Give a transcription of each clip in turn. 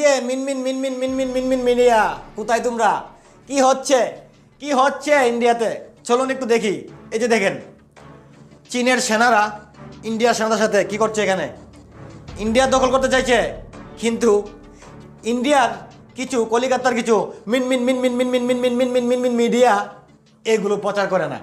যে মিনমিন মিনমিন মিনমিন মিনমিন মিডিয়া কোথায় তোমরা কি হচ্ছে কি হচ্ছে ইন্ডিয়াতে চলুন একটু দেখি এই যে দেখেন চীনের সেনারা ইন্ডিয়ার সেনাদের সাথে কি করছে এখানে ইন্ডিয়া দখল করতে চাইছে কিন্তু ইন্ডিয়ার কিছু কলিকাতার কিছু মিন মিন মিন মিন মিন মিন মিন মিন মিন মিন মিন মিন মিডিয়া এগুলো প্রচার করে না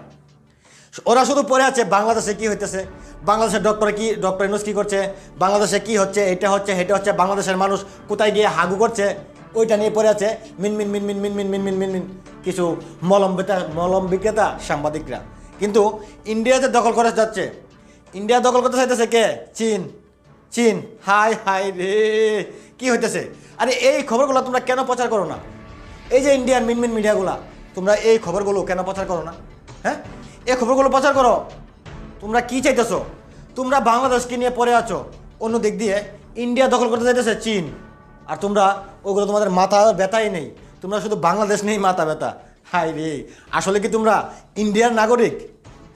ওরা শুধু পড়ে আছে বাংলাদেশে কি হইতেছে বাংলাদেশের ডক্টর কি ডক্টর ইনুস কি করছে বাংলাদেশে কি হচ্ছে এটা হচ্ছে হেটা হচ্ছে বাংলাদেশের মানুষ কোথায় গিয়ে হাগু করছে ওইটা নিয়ে পড়ে আছে মিন মিন মিন মিন মিন মিন মিন মিন মিন মিন কিছু মলম বিতা মলম বিক্রেতা সাংবাদিকরা কিন্তু ইন্ডিয়াতে দখল করে যাচ্ছে ইন্ডিয়া দখল করতে চাইতেছে কে চীন চীন হাই হাই রে কি হইতেছে আরে এই খবরগুলো তোমরা কেন প্রচার করো না এই যে ইন্ডিয়ান মিনমিন মিডিয়াগুলা তোমরা এই খবরগুলো কেন প্রচার করো না হ্যাঁ এই খবরগুলো প্রচার করো তোমরা কি চাইতেছো তোমরা বাংলাদেশকে নিয়ে পড়ে আছো অন্য দিক দিয়ে ইন্ডিয়া দখল করতে চাইতেছে চীন আর তোমরা ওগুলো তোমাদের মাথা ব্যথাই নেই তোমরা শুধু বাংলাদেশ নেই মাথা ব্যথা হাই রে আসলে কি তোমরা ইন্ডিয়ার নাগরিক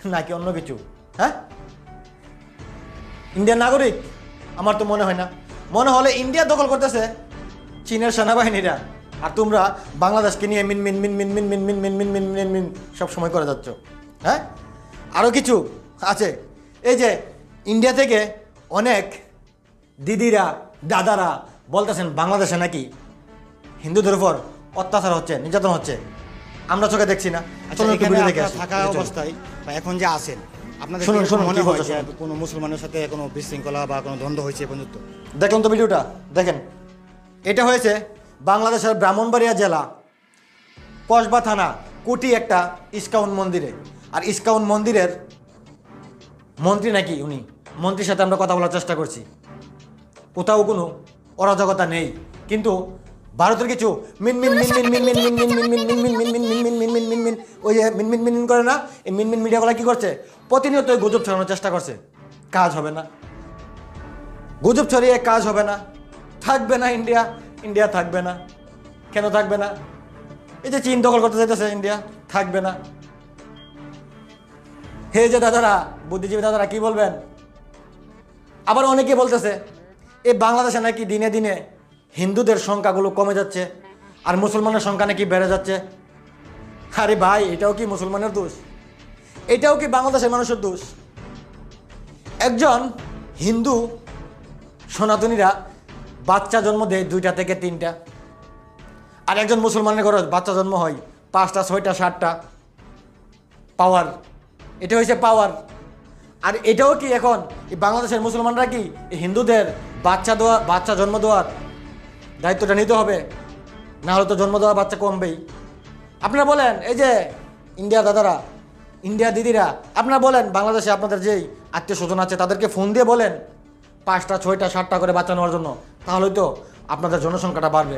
নাকি অন্য কিছু হ্যাঁ ইন্ডিয়ার নাগরিক আমার তো মনে হয় না মনে হলে ইন্ডিয়া দখল করতেছে চীনের সেনাবাহিনীরা আর তোমরা বাংলাদেশকে নিয়ে মিন মিন মিন মিন মিন মিন মিন মিন মিন মিন মিন মিন সব সময় করে যাচ্ছ হ্যাঁ? আরও কিছু আছে। এই যে ইন্ডিয়া থেকে অনেক দিদিরা দাদারা বলতেছেন বাংলাদেশে নাকি হিন্দুদের উপর অত্যাচার হচ্ছে নির্যাতন হচ্ছে। আমরা চোখে দেখছি না। আচ্ছা। থাকা। অবস্থায় বা এখন যে আছেন আপনাদের শুনুন, শুনুন, মনে হয় যে কোনো মুসলমানের সাথে কোনো বিশৃঙ্খলা বা কোনো দ্বন্দ্ব হয়েছে পর্যন্ত? দেখলেন তো ভিডিওটা দেখেন। এটা হয়েছে বাংলাদেশের ব্রাহ্মণবাড়িয়া জেলা কসবা থানা। কুটি একটা ইস্কাউন মন্দিরে আর ইস্কাউন মন্দিরের মন্ত্রী নাকি উনি মন্ত্রীর সাথে আমরা কথা বলার চেষ্টা করছি কোথাও কোনো অরাজকতা নেই কিন্তু ভারতের কিছু মিন মিন মিন মিন মিন মিন মিন মিন মিন মিন মিন মিন মিন মিন মিন মিন মিন মিন মিন ওই যে মিন মিন মিন মিন করে না এই মিন মিন মিডিয়াগুলো কি করছে প্রতিনিয়ত গুজব ছড়ানোর চেষ্টা করছে কাজ হবে না গুজব ছড়িয়ে কাজ হবে না থাকবে না ইন্ডিয়া ইন্ডিয়া থাকবে না কেন থাকবে না এই যে চীন দখল করতে চাইতেছে ইন্ডিয়া থাকবে না। হে যে দাদারা, বুদ্ধিজীবী দাদারা, কি বলবেন? আবার অনেকে বলতেছে এই বাংলাদেশে নাকি দিনে দিনে হিন্দুদের সংখ্যাগুলো কমে যাচ্ছে আর মুসলমানের সংখ্যা নাকি বেড়ে যাচ্ছে। আরে ভাই, এটাও কি মুসলমানের দোষ? এটাও কি বাংলাদেশের মানুষের দোষ? একজন হিন্দু সনাতনীরা বাচ্চা জন্ম দেয় দুইটা থেকে তিনটা। আর একজন মুসলমানের ঘরে বাচ্চা জন্ম হয়, পাঁচটা, ছয়টা, সাতটা পাওয়ার এটা হয়েছে পাওয়ার আর এটাও কি এখন এই বাংলাদেশের মুসলমানরা কি হিন্দুদের বাচ্চা দেওয়া, বাচ্চা জন্ম দেওয়ার দায়িত্বটা নিতে হবে? না হলে তো জন্ম দেওয়া বাচ্চা কমবেই। আপনারা বলেন, এই যে ইন্ডিয়া দাদারা, ইন্ডিয়া দিদিরা, আপনারা বলেন, বাংলাদেশে আপনাদের যেই আত্মীয় স্বজন আছে, তাদেরকে ফোন দিয়ে বলেন, পাঁচটা, ছয়টা, সাতটা করে বাচ্চা নেওয়ার জন্য। তাহলেই তো আপনাদের জনসংখ্যাটা বাড়বে।